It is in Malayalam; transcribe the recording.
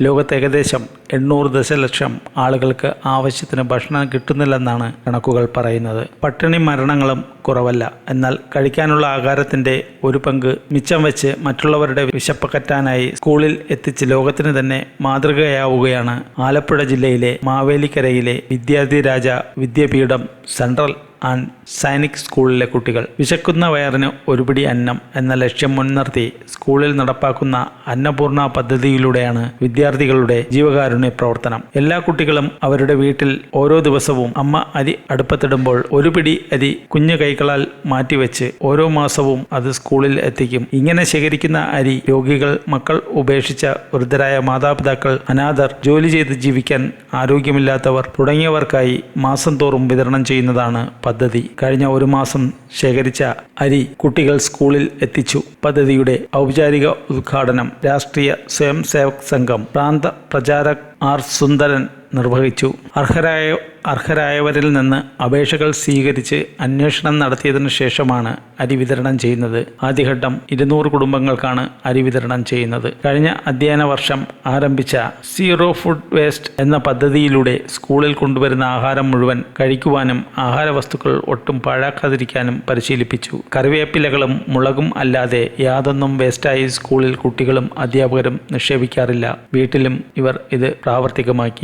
ലോകത്ത് ഏകദേശം എണ്ണൂറ് ദശലക്ഷം ആളുകൾക്ക് ആവശ്യത്തിന് ഭക്ഷണം കിട്ടുന്നില്ലെന്നാണ് കണക്കുകൾ പറയുന്നത്. പട്ടിണി മരണങ്ങളും കുറവല്ല. എന്നാൽ കഴിക്കാനുള്ള ആഹാരത്തിന്റെ ഒരു പങ്ക് മിച്ചം വെച്ച് മറ്റുള്ളവരുടെ വിശപ്പ് കറ്റാനായി സ്കൂളിൽ എത്തിച്ച് ലോകത്തിന് തന്നെ മാതൃകയാവുകയാണ് ആലപ്പുഴ ജില്ലയിലെ മാവേലിക്കരയിലെ വിദ്യാർത്ഥി രാജ വിദ്യാപീഠം സെൻട്രൽ ആൻഡ് സൈനിക് സ്കൂളിലെ കുട്ടികൾ. വിശക്കുന്ന വയറിന് ഒരുപിടി അന്നം എന്ന ലക്ഷ്യം മുൻനിർത്തി സ്കൂളിൽ നടപ്പാക്കുന്ന അന്നപൂർണ പദ്ധതിയിലൂടെയാണ് വിദ്യാർത്ഥികളുടെ ജീവകാരുണ്യ പ്രവർത്തനം. എല്ലാ കുട്ടികളും അവരുടെ വീട്ടിൽ ഓരോ ദിവസവും അമ്മ അരി അടുപ്പത്തിടുമ്പോൾ ഒരു പിടി അരി കുഞ്ഞു കൈകളാൽ മാറ്റിവെച്ച് ഓരോ മാസവും അത് സ്കൂളിൽ എത്തിക്കും. ഇങ്ങനെ ശേഖരിക്കുന്ന അരി രോഗികൾ മക്കൾ ഉപേക്ഷിച്ച വൃദ്ധരായ മാതാപിതാക്കൾ അനാഥർ ജോലി ചെയ്ത് ജീവിക്കാൻ ആരോഗ്യമില്ലാത്തവർ തുടങ്ങിയവർക്കായി മാസം തോറും വിതരണം ചെയ്യുന്നതാണ് പദ്ധതി. കഴിഞ്ഞ ഒരു മാസം ശേഖരിച്ച അരി കുട്ടികൾ സ്കൂളിൽ എത്തിച്ചു. പദ്ധതിയുടെ ഔപചാരിക ഉദ്ഘാടനം രാഷ്ട്രീയ സ്വയം സേവക് സംഘം പ്രാന്ത പ്രചാരക് ആർ സുന്ദരൻ നിർവഹിച്ചു. അർഹരായ അർഹരായവരിൽ നിന്ന് അപേക്ഷകൾ സ്വീകരിച്ച് അന്വേഷണം നടത്തിയതിനു ശേഷമാണ് അരി വിതരണം ചെയ്യുന്നത്. ആദ്യഘട്ടം ഇരുന്നൂറ് കുടുംബങ്ങൾക്കാണ് അരി വിതരണം ചെയ്യുന്നത്. കഴിഞ്ഞ അധ്യയന വർഷം ആരംഭിച്ച സീറോ ഫുഡ് വേസ്റ്റ് എന്ന പദ്ധതിയിലൂടെ സ്കൂളിൽ കൊണ്ടുവരുന്ന ആഹാരം മുഴുവൻ കഴിക്കുവാനും ആഹാര വസ്തുക്കൾ ഒട്ടും പാഴാക്കാതിരിക്കാനും പരിശീലിപ്പിച്ചു. കറിവേപ്പിലകളും മുളകും അല്ലാതെ യാതൊന്നും വേസ്റ്റായി സ്കൂളിൽ കുട്ടികളും അധ്യാപകരും നിക്ഷേപിക്കാറില്ല. വീട്ടിലും ഇവർ ഇത് പ്രാവർത്തികമാക്കി